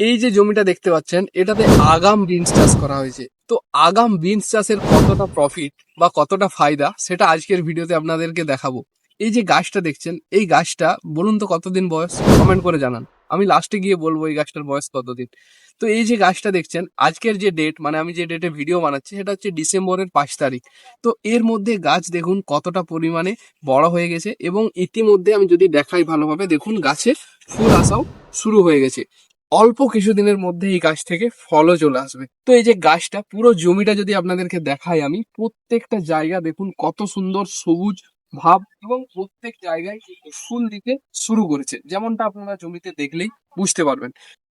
এই যে জমিটা দেখতে পাচ্ছেন, এটাতে আগাম বিনস চাষ করা হয়েছে। তো আগাম বিনস চাষের কতটা প্রফিট বা কতটা ফায়দা, সেটা আজকের ভিডিওতে আপনাদেরকে দেখাবো। এই যে গাছটা দেখছেন, এই গাছটা বলুন তো কতদিন বয়স? কমেন্ট করে জানান। আমি লাস্টে গিয়ে বলব এই গাছটার বয়স কতদিন। তো এই যে গাছটা দেখছেন, আজকের যে ডেট মানে আমি যে ডেটে ভিডিও বানাচ্ছি, সেটা হচ্ছে ডিসেম্বরের পাঁচ তারিখ। তো এর মধ্যে গাছ দেখুন কতটা পরিমাণে বড় হয়ে গেছে এবং ইতিমধ্যে আমি যদি দেখাই ভালোভাবে, দেখুন গাছে ফুল আসাও শুরু হয়ে গেছে। অল্প কিছুদিনের মধ্যে এই গাছ থেকে ফলও চলে আসবে। তো এই যে গাছটা, পুরো জমিটা যদি আপনাদেরকে দেখাই আমি, প্রত্যেকটা জায়গা দেখুন কত সুন্দর সবুজ ভাব এবং প্রত্যেক জায়গায় ফুল দিতে শুরু করেছে। যেমনটা আপনারা জমিতে দেখলেই বুঝতে পারবেন।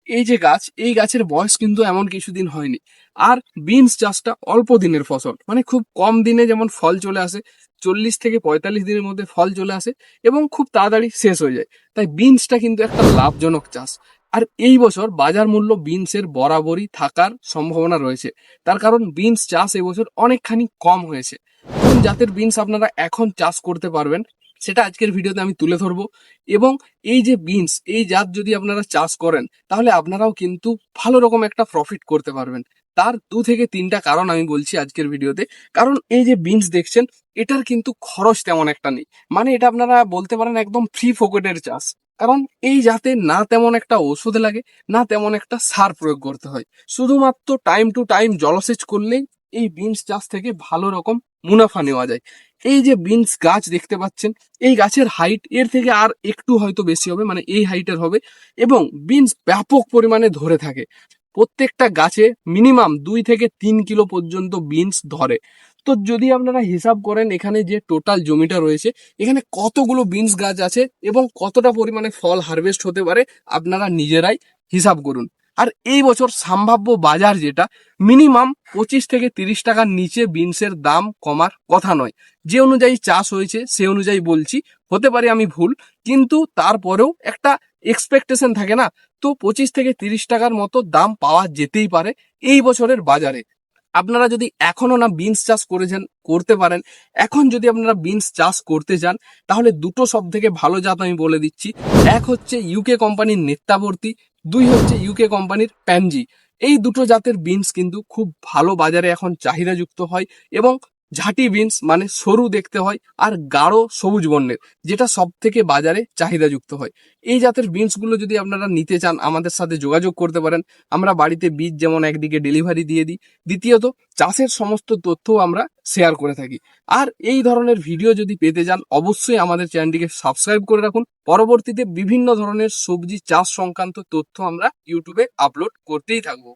এই যে গাছ, এই গাছের বয়স কিন্তু এমন কিছুদিন হয়নি। আর বিনস চাষটা অল্প দিনের ফসল মানে খুব কম দিনে যেমন ফল চলে আসে, চল্লিশ থেকে পঁয়তাল্লিশ দিনের মধ্যে ফল চলে আসে এবং খুব তাড়াতাড়ি শেষ হয়ে যায়। তাই বিনসটা কিন্তু একটা লাভজনক চাষ। আর এই বছর বাজার মূল্য বিনসের বরাবরই থাকার সম্ভাবনা রয়েছে। তার কারণ বিনস চাষ এবছর অনেকখানি কম হয়েছে। কোন জাতের বিনস আপনারা এখন চাষ করতে পারবেন, সেটা আজকের ভিডিওতে আমি তুলে ধরবো। এবং এই যে বিনস, এই জাত যদি আপনারা চাষ করেন, তাহলে আপনারাও কিন্তু ভালো রকম একটা প্রফিট করতে পারবেন। তার দু থেকে তিনটা কারণ আমি বলছি আজকের ভিডিওতে। কারণ এই যে বিনস দেখছেন, এটার কিন্তু খরচ তেমন একটা নেই। মানে এটা আপনারা বলতে পারেন একদম ফ্রি ফোকেটের চাষ। কারণ এই জাতে না তেমন একটা ওষুধ লাগে, না তেমন একটা সার প্রয়োগ করতে হয়। শুধুমাত্র টাইম টু টাইম জলসেচ করলেই এই বিনস চাষ থেকে ভালো রকম মুনাফা নেওয়া যায়। এই যে বিনস গাছ দেখতে পাচ্ছেন, এই গাছের হাইট এর থেকে আর একটু হয়তো বেশি হবে মানে এই হাইটের হবে এবং বিনস ব্যাপক পরিমাণে ধরে থাকে। প্রত্যেকটা গাছে মিনিমাম দুই থেকে তিন কিলো পর্যন্ত বিনস ধরে। তো যদি আপনারা হিসাব করেন, এখানে যে টোটাল জমিটা রয়েছে, এখানে কতগুলো বিনস গাছ আছে এবং কতটা পরিমাণে ফল হারভেস্ট হতে পারে, আপনারা নিজেরাই হিসাব করুন। আর এই বছর সম্ভাব্য বাজার যেটা মিনিমাম পঁচিশ থেকে তিরিশ টাকার নিচে বিনসের দাম কমার কথা নয়। যে অনুযায়ী চাষ হয়েছে, সে অনুযায়ী বলছি, হতে পারে আমি ভুল, কিন্তু তারপরেও একটা এক্সপেকটেশন থাকে না। তো পঁচিশ থেকে তিরিশ টাকার মতো দাম পাওয়া যেতেই পারে এই বছরের বাজারে। আপনারা যদি এখনও না বিনস চাষ করেছেন করতে পারেন। এখন যদি আপনারা বিনস চাষ করতে যান, তাহলে দুটো সব থেকে ভালো জাত আমি বলে দিচ্ছি। এক হচ্ছে ইউকে কোম্পানির নেত্যাবর্তী দুই হচ্ছে ইউকে কোম্পানির প্যানজি। এই দুটো জাতের বিনস কিন্তু খুব ভালো বাজারে এখন চাহিদাযুক্ত হয় এবং ঝাঁটি বিনস মানে সরু দেখতে হয় আর গাঢ় সবুজ বর্ণের, যেটা সব থেকে বাজারে চাহিদাযুক্ত হয়। এই জাতের বিনসগুলো যদি আপনারা নিতে চান, আমাদের সাথে যোগাযোগ করতে পারেন। আমরা বাড়িতে বীজ যেমন একদিকে ডেলিভারি দিয়ে দিই, দ্বিতীয়ত চাষের সমস্ত তথ্য আমরা শেয়ার করে থাকি। আর এই ধরনের ভিডিও যদি পেতে চান অবশ্যই আমাদের চ্যানেলটিকে সাবস্ক্রাইব করে রাখুন। পরবর্তীতে বিভিন্ন ধরনের সবজি চাষ সংক্রান্ত তথ্য আমরা ইউটিউবে আপলোড করতেই থাকব।